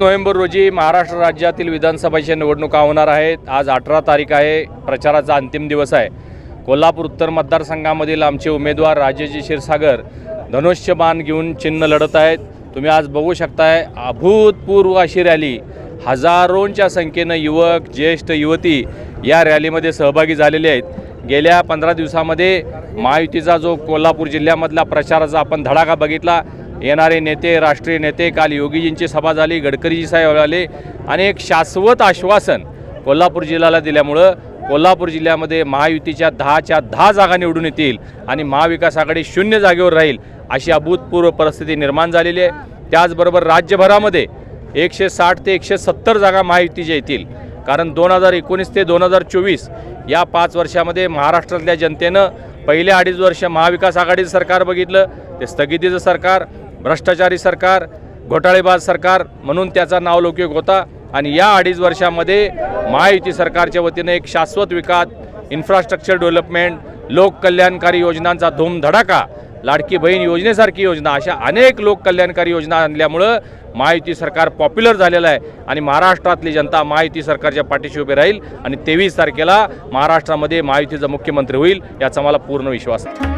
November रोजी महाराष्ट्र राज्यातील विधानसभेच्या निवडणुका होणार आहेत. आज अठरा तारीख आहे. प्रचाराचा अंतिम दिवस आहे. कोल्हापूर उत्तर मतदारसंघामधील आमचे उमेदवार राजेजी क्षीरसागर धनुष्यबाण घेऊन चिन्ह लढत आहेत. तुम्ही आज बघू शकताय अभूतपूर्व अशी रॅली. हजारोंच्या संख्येनं युवक ज्येष्ठ युवती या रॅलीमध्ये सहभागी झालेले आहेत. गेल्या पंधरा दिवसामध्ये महायुतीचा जो कोल्हापूर जिल्ह्यामधला प्रचाराचा आपण धडाका बघितला येणारे नेते राष्ट्रीय नेते काल योगीजींची सभा झाली गडकरीजी साहेब आले. आणि एक शाश्वत आश्वासन कोल्हापूर जिल्ह्याला दिल्यामुळं कोल्हापूर जिल्ह्यामध्ये महायुतीच्या दहाच्या दहा जागा निवडून येतील आणि महाविकास आघाडी शून्य जागेवर राहील अशी अभूतपूर्व परिस्थिती निर्माण झालेली आहे. त्याचबरोबर राज्यभरामध्ये एकशे साठ ते एकशे सत्तर जागा महायुतीच्या येतील. कारण दोन हजार एकोणीस ते दोन हजार चोवीस या पाच वर्षामध्ये महाराष्ट्रातल्या जनतेनं पहिल्या अडीच वर्ष महाविकास आघाडीचं सरकार बघितलं ते स्थगितीचं सरकार भ्रष्टाचारी सरकार घोटाळेबाज सरकार म्हणून त्याचा नावलौकिक होता आणि या अडीच वर्षामध्ये महायुती सरकारच्या वतीनं एक शाश्वत विकास इन्फ्रास्ट्रक्चर डेव्हलपमेंट लोककल्याणकारी योजनांचा धूमधडाका लाडकी बहीण योजनेसारखी योजना अशा अनेक लोककल्याणकारी योजना आणल्यामुळं महायुती सरकार पॉप्युलर झालेलं आहे आणि महाराष्ट्रातली जनता महायुती सरकारच्या पाठीशी उभी राहील आणि तेवीस तारखेला महाराष्ट्रामध्ये महायुतीचा मुख्यमंत्री होईल याचा मला पूर्ण विश्वास आहे.